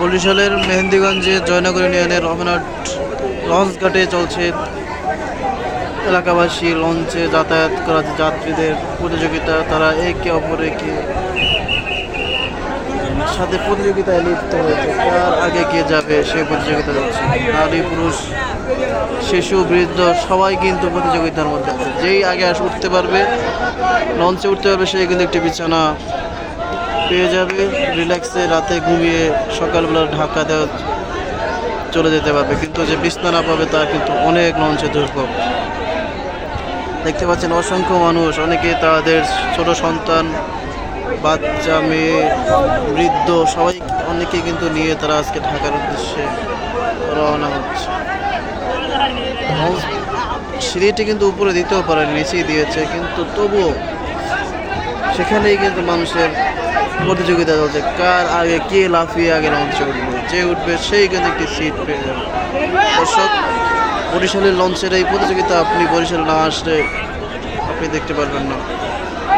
বরিশালের মেহেন্দিগঞ্জে জয়নগর ইউনিয়নের রমনাট লঞ্চ ঘাটে চলছে এলাকাবাসী লঞ্চে যাতায়াত করা যাত্রীদের প্রতিযোগিতা। তারা একে অপরকে সাথে প্রতিযোগিতায় লিপ্ত হয়েছে। কার আগে কে যাবে সে প্রতিযোগিতা চলছে। নারী, পুরুষ, শিশু, বৃদ্ধ, সবাই কিন্তু প্রতিযোগিতার মধ্যে আছে। যেই আগে আস উঠতে পারবে, লঞ্চে উঠতে পারবে, সে কিন্তু একটি বিছানা পেয়ে যাবে রিল্যাক্সে রাতে ঘুমিয়ে সকালবেলা ঢাকা দেওয়া চলে যেতে পারবে। কিন্তু যে বিছানা না পাবে তার কিন্তু অনেক লঞ্চে দুর্ভোগ। দেখতে পাচ্ছেন অসংখ্য মানুষ, অনেকে তাদের ছোট সন্তান, বাচ্চা, মেয়ে, বৃদ্ধ, সবাই অনেকে কিন্তু নিয়ে তারা আজকে ঢাকার উদ্দেশ্যে রওনা হচ্ছে। সিঁড়িটি কিন্তু উপরে দিতেও পারে নিচেই দিয়েছে, কিন্তু তবুও সেখানেই কিন্তু মানুষের প্রতিযোগিতা চলছে। কার আগে কে লাফিয়ে আগে লঞ্চে উঠবে যে উঠবে সেই কিন্তু একটি সিট পেয়ে যাবে। দর্শক, বরিশালের লঞ্চের এই প্রতিযোগিতা আপনি বরিশাল না আসলে আপনি দেখতে পারবেন না।